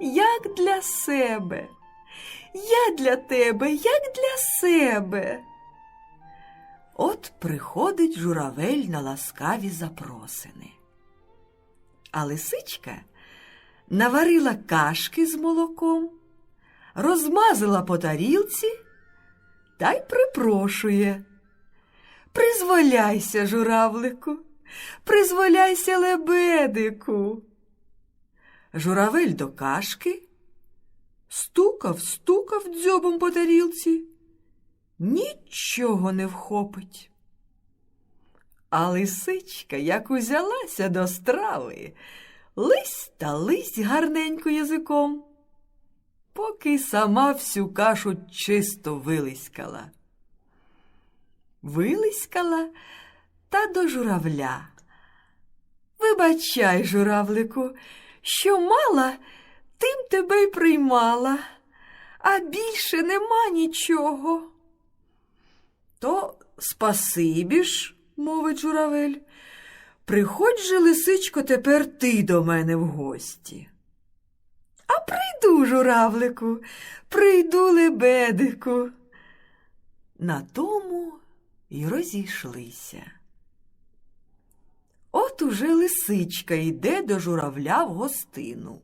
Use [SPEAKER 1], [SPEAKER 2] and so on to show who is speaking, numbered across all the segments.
[SPEAKER 1] як для себе. Я для тебе, як для себе. От приходить журавель на ласкаві запросини. А лисичка наварила кашки з молоком, розмазала по тарілці та й припрошує. Призволяйся, журавлику, призволяйся лебедику. Журавель до кашки стукав, стукав дзьобом по тарілці, нічого не вхопить. А лисичка, як узялася до страви, лись та лись гарненько язиком, поки сама всю кашу чисто вилискала. Вилискала та до журавля. Вибачай, журавлику, що мала, тим тебе й приймала, а більше нема нічого. То спасибі ж, мовить журавель. Приходь же, лисичко, тепер ти до мене в гості. А прийду, журавлику, прийду лебедику. На тому й розійшлися. От уже лисичка йде до журавля в гостину.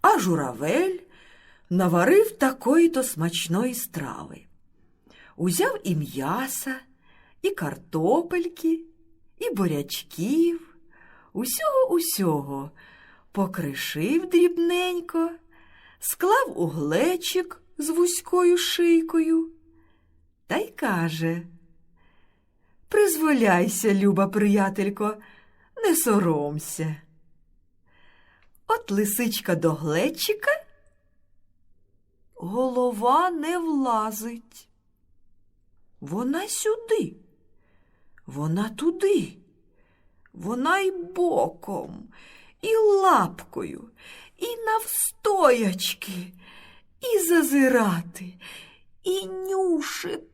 [SPEAKER 1] А журавель наварив такої то смачної страви. Узяв і м'яса, і картопельки, і бурячків, усього усього покришив дрібненько, склав у глечик з вузькою шийкою та й каже Призволяйся, люба приятелько, не соромся. От лисичка до глечика, голова не влазить. Вона сюди, вона туди, вона й боком, і лапкою, і навстоячки, і зазирати, і нюшити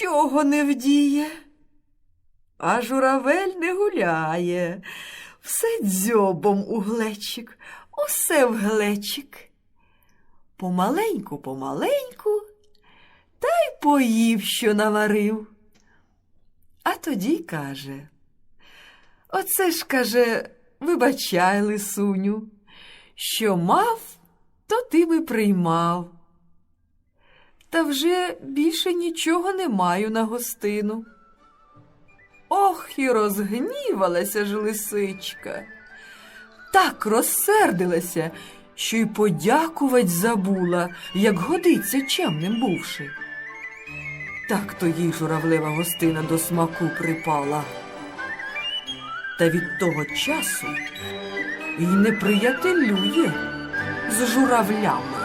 [SPEAKER 1] нічого не вдіє. А журавель не гуляє, все дзьобом у глечик, усе в глечик. Помаленьку, помаленьку, та й поїв, що наварив. А тоді каже, оце ж каже, вибачай, лисуню, що мав, то ти би приймав. Та вже більше нічого не маю на гостину. Ох, і розгнівалася ж лисичка. Так розсердилася, що й подякувать забула, як годиться чемним бувши. Так то їй журавлева гостина до смаку припала. Та від того часу й не приятелює з журавлями.